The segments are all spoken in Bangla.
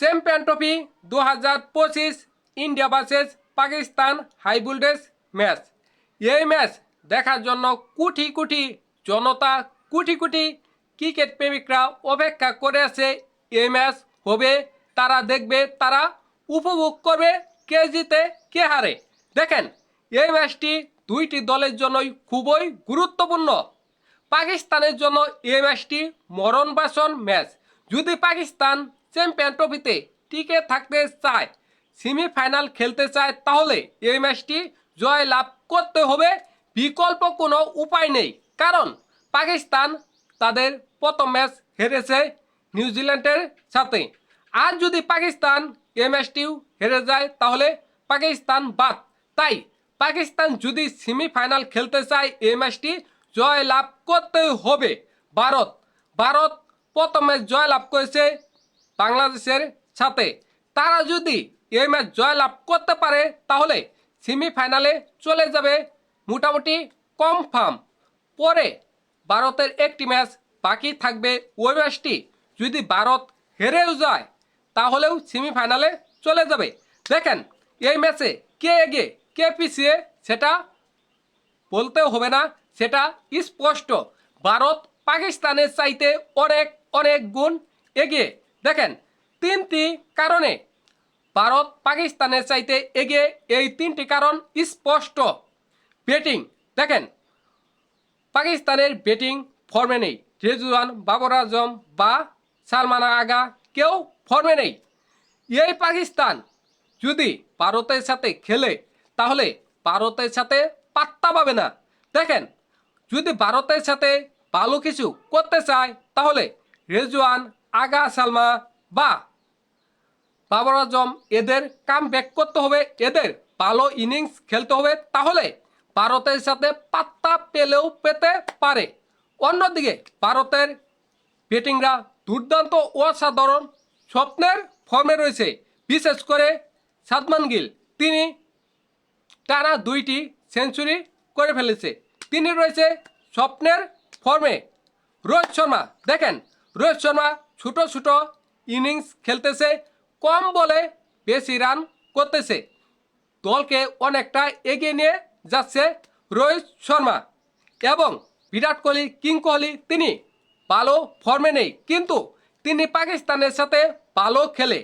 চ্যাম্পিয়ন ট্রফি দু হাজার পঁচিশ India versus Pakistan high voltage match. এই ম্যাচ দেখার জন্য কোটি কোটি জনতা, কোটি কোটি ক্রিকেট প্রেমিকরা অপেক্ষা করে আছে। এই ম্যাচ হবে, তারা দেখবে, তারা উপভোগ করবে কে জিতে, কে হারে। দেখেন, এই ম্যাচটি দুইটি দলের জন্যই খুবই গুরুত্বপূর্ণ। পাকিস্তানের জন্য এই ম্যাচটি মরণ বাসন ম্যাচ। যদি পাকিস্তান চ্যাম্পিয়ন ট্রফিতে টিকে থাকতে চায়। সেমিফাইনাল খেলতে চায় তাহলে এই ম্যাচটি জয় লাভ করতে হবে। বিকল্প কোনো উপায় নেই। কারণ পাকিস্তান তাদের প্রথম ম্যাচ হেরেছে নিউজিল্যান্ডের সাথে। আর যদি পাকিস্তান এই ম্যাচটিও হেরে যায়, তাহলে পাকিস্তান বাদ। তাই পাকিস্তান যদি সেমিফাইনাল খেলতে চায়, এই ম্যাচটি জয় লাভ করতে হবে। ভারত ভারত প্রথম ম্যাচ জয় লাভ করেছে বাংলাদেশের সাথে। তারা যদি এই ম্যাচ জয় লাভ করতে পারে, তাহলে সেমিফাইনালে চলে যাবে মোটামুটি কনফার্ম পরে ভারতের একটি ম্যাচ বাকি থাকবে ওই ম্যাচটি। যদি ভারত হেরেও যায়, তাহলেও সেমিফাইনালে চলে যাবে। দেখেন, এই ম্যাচে কে এগে কে পিছিয়ে সেটা বলতেও হবে না, সেটা স্পষ্ট। ভারত পাকিস্তানের চাইতে অনেক অনেক গুণ এগিয়ে দেখেন, তিনটি কারণে ভারত পাকিস্তানের চাইতে এগিয়ে এই তিনটি কারণ স্পষ্ট। ব্যাটিং দেখেন, পাকিস্তানের ব্যাটিং ফর্মে নেই। রেজুয়ান বাবর আজম বা সালমান আগা কেউ ফর্মে নেই। এই পাকিস্তান যদি ভারতের সাথে খেলে, তাহলে ভারতের সাথে পাত্তা পাবে না। দেখেন, যদি ভারতের সাথে ভালো কিছু করতে চায়, তাহলে রেজওয়ান আগা সালমা, বা বাবর আজম, এদের কাম ব্যাক করতে হবে, এদের ভালো ইনিংস খেলতে হবে, তাহলে ভারতের সাথে পাত্তা পেলেও পেতে পারে। অন্যদিকে ভারতের ব্যাটিংরা দুর্দান্ত অসাধারণ স্বপ্নের ফর্মে রয়েছে। বিশেষ করে সাদমান গিল, তিনি টানা দুইটি সেঞ্চুরি করে ফেলেছে। তিনি রয়েছে স্বপ্নের ফর্মে। রোহিত শর্মা, দেখেন, রোহিত শর্মা ছোটো ছোটো ইনিংস খেলতেছে, কম বলে বেশি রান করতেছে। দলকে অনেকটা এগিয়ে নিয়ে যাচ্ছে রোহিত শর্মা এবং বিরাট কোহলি, কিং কোহলি তিনি ভালো ফর্মে নেই, কিন্তু তিনি পাকিস্তানের সাথে ভালো খেলে।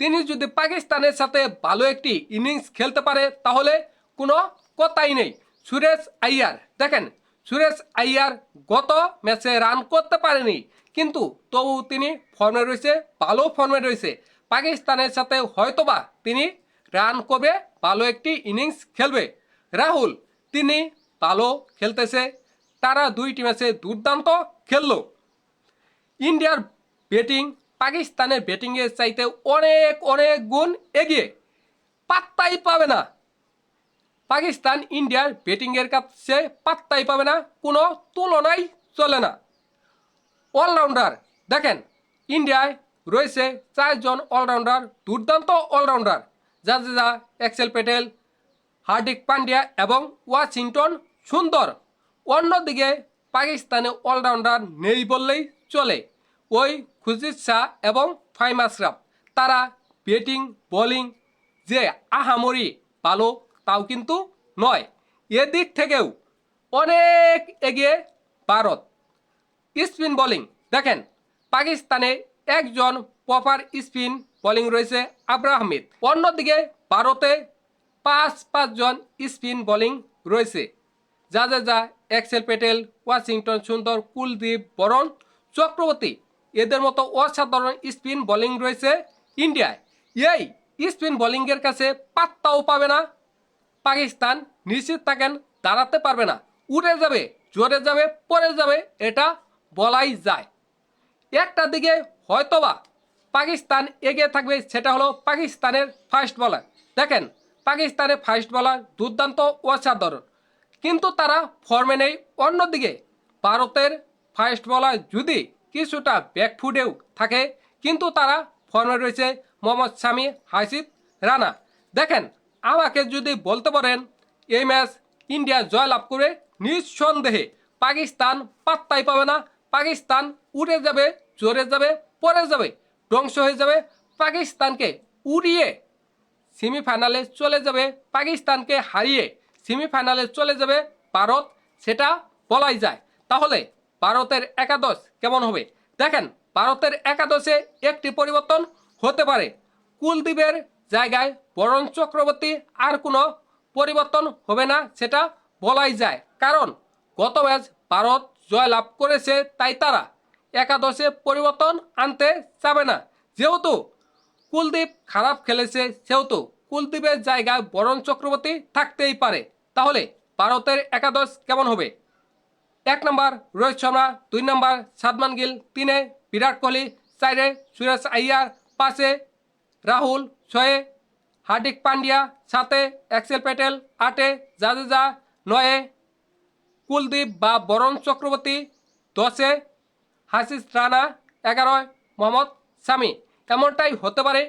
তিনি যদি পাকিস্তানের সাথে ভালো একটি ইনিংস খেলতে পারে, তাহলে কোনো কথাই নেই। সুরেশ আইয়ার, দেখেন, সুরেশ আইয়ার গত ম্যাচে রান করতে পারেনি। কিন্তু তবু তিনি ফর্মে রয়েছে, ভালো ফর্মে রয়েছে। পাকিস্তানের সাথে হয়তোবা তিনি রান করবে, ভালো একটি ইনিংস খেলবে। রাহুল, তিনি ভালো খেলতেছে, তারা দুইটি ম্যাচে দুর্দান্ত খেলল। ইন্ডিয়ার ব্যাটিং পাকিস্তানের ব্যাটিংয়ের চাইতে অনেক অনেক গুণ এগিয়ে। পাত্তাই পাবে না। পাকিস্তান ইন্ডিয়ার ব্যাটিংয়ের কাছে পাত্তাই পাবে না, কোনো তুলনাই চলে না। অলরাউন্ডার দেখেন, ইন্ডিয়ায় রয়েছে চারজন অলরাউন্ডার দুর্দান্ত অলরাউন্ডার জাদেজা, এক্সেল প্যাটেল হার্দিক পান্ডিয়া এবং ওয়াশিংটন সুন্দর। অন্যদিকে পাকিস্তানে অলরাউন্ডার নেই বললেই চলে। ওই খুজিদ শাহ এবং ফাইম তারা ব্যাটিং বোলিং যে আহামরি ভালো তাও কিন্তু নয়। এদিক থেকেও অনেক এগিয়ে ভারত। Spin bowling. দেখেন, পাকিস্তানে একজন প্রপার স্পিন বোলিং রয়েছে আবরাহ আহমেদ। অন্যদিকে ভারতে পাঁচ পাঁচজন স্পিন বোলিং রয়েছে। যা যা যা এক্সেল প্যাটেল ওয়াশিংটন, সুন্দর, কুলদীপ বরণ, চক্রবর্তী, এদের মতো অসাধারণ স্পিন বোলিং রয়েছে ইন্ডিয়ায়। এই স্পিন বোলিংয়ের কাছে পাত্তাও পাবে না। পাকিস্তান নিশ্চিত থাকেন, দাঁড়াতে পারবে না। উড়ে যাবে, জোরে যাবে পরে যাবে, এটা বলাই যায়। একটা দিকে হয়তোবা পাকিস্তান এগিয়ে থাকবে, সেটা হলো পাকিস্তানের ফার্স্ট বলার দেখেন, পাকিস্তানের ফার্স্ট বলার দুর্দান্ত অসাধারণ। কিন্তু তারা ফর্মে নেই। অন্যদিকে ভারতের ফার্স্ট বলার যদি কিছুটা ব্যাকফুটেও থাকে, কিন্তু তারা ফর্মে রয়েছে মোহাম্মদ শামি হাসিদ রানা। দেখেন, আমাকে যদি বলতে পারেন, এই ম্যাচ ইন্ডিয়া জয়লাভ করে নিঃসন্দেহে পাকিস্তান পাত্তাই পাবে না। পাকিস্তান উড়ে যাবে জোরে যাবে পরে যাবে, ধ্বংস হয়ে যাবে। পাকিস্তানকে উড়িয়ে সেমিফাইনালে চলে যাবে, পাকিস্তানকে হারিয়ে সেমিফাইনালে চলে যাবে ভারত, সেটা বলাই যায়। তাহলে ভারতের একাদশ কেমন হবে? দেখেন, ভারতের একাদশে একটি পরিবর্তন হতে পারে। কুলদীপের জায়গায় বরণ চক্রবর্তী আর কোনো পরিবর্তন হবে না, সেটা বলাই যায়। কারণ গত ম্যাচ ভারত জয়লাভ করেছে তাই তারা একাদশে পরিবর্তন আনতে চাবে না। যেহেতু কুলদীপ খারাপ খেলেছে, সেহেতু কুলদীপের জায়গায় বরণ চক্রবর্তী থাকতেই পারে। তাহলে ভারতের একাদশ কেমন হবে? এক নম্বর রোহিত শর্মা, দুই নম্বর সাদমান গিল, তিনে বিরাট কোহলি, চারে সুরেশ আইয়ার, পাঁচে রাহুল, ছয়ে হার্দিক পান্ডিয়া, সাতে এক্সেল প্যাটেল, আটে জাদেজা, নয়ে কুলদীপ বা বরণ চক্রবর্তী দশে হাসিস রানা এগারোয় মোহাম্মদ সামি এমনটাই হতে পারে?